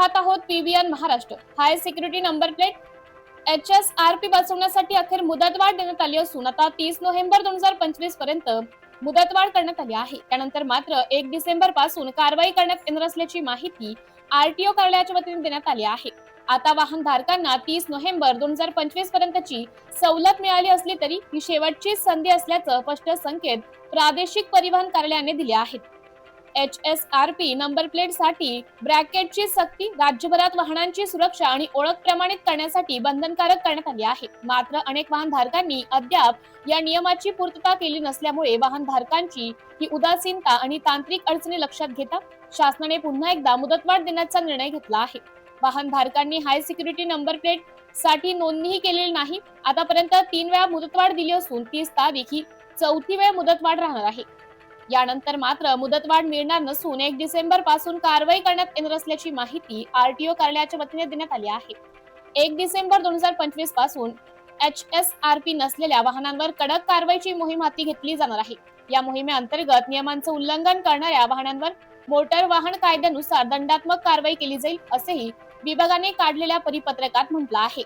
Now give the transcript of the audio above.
पाहत आहोत PBN Maharashtra. High security number plate H S R P बसवण्यासाठी अखेर मुदतवाढ देण्यात आली असून आता तीस नोव्हेंबर दोन हजार पंचवीसपर्यंत मुदतवाढ करण्यात आली आहे. त्यानंतर मात्र एक डिसेंबरपासून कारवाई करण्यात येणार असल्याची माहिती आरटीओ कार्यालयाच्या वतीने देण्यात आली आहे. आता वाहन धारकांना तीस नोव्हेंबर दोन हजार पंचवीस पर्यंतची सवलत मिळाली असली तरी ही शेवटची संधी असल्याचं स्पष्ट संकेत प्रादेशिक परिवहन कार्यालयाने दिले आहेत. H S R P number प्लेटसाठी ब्रॅकेटची सक्ती राज्यभरात वाहनांची सुरक्षा आणि ओळख प्रमाणित करण्यासाठी बंधनकारक करण्यात आली आहे. मात्र अनेक वाहन धारकांनी अद्याप या नियमाची पूर्तता केली नसल्यामुळे वाहन धारकांची ही उदासीनता आणि तांत्रिक अडचणी लक्षात घेता शासनाने पुन्हा एकदा मुदतवाढ देण्याचा निर्णय घेतला आहे. वाहन धारकांनी हाय सिक्युरिटी नंबर प्लेटसाठी नोंदणीही केलेली नाही. आतापर्यंत तीन वेळा मुदतवाढ दिली असून तीस तारीख ही चौथी वेळ मुदतवाढ राहणार आहे. यानंतर मात्र मुदतवाढ मिळणार नसून एक डिसेंबरपासून कारवाई करण्यात येणार असल्याची माहिती आरटीओ कार्यालयाच्या वतीने देण्यात आली आहे. एक डिसेंबर दोन हजार पंचवीसपासून एच एस आर पी नसलेल्या वाहनांवर कडक कारवाईची मोहीम हाती घेतली जाणार आहे. या मोहिमेअंतर्गत नियमांचं उल्लंघन करणाऱ्या वाहनांवर मोटर वाहन कायद्यानुसार दंडात्मक कारवाई केली जाईल असेही विभागाने काढलेल्या परिपत्रकात म्हटलं आहे.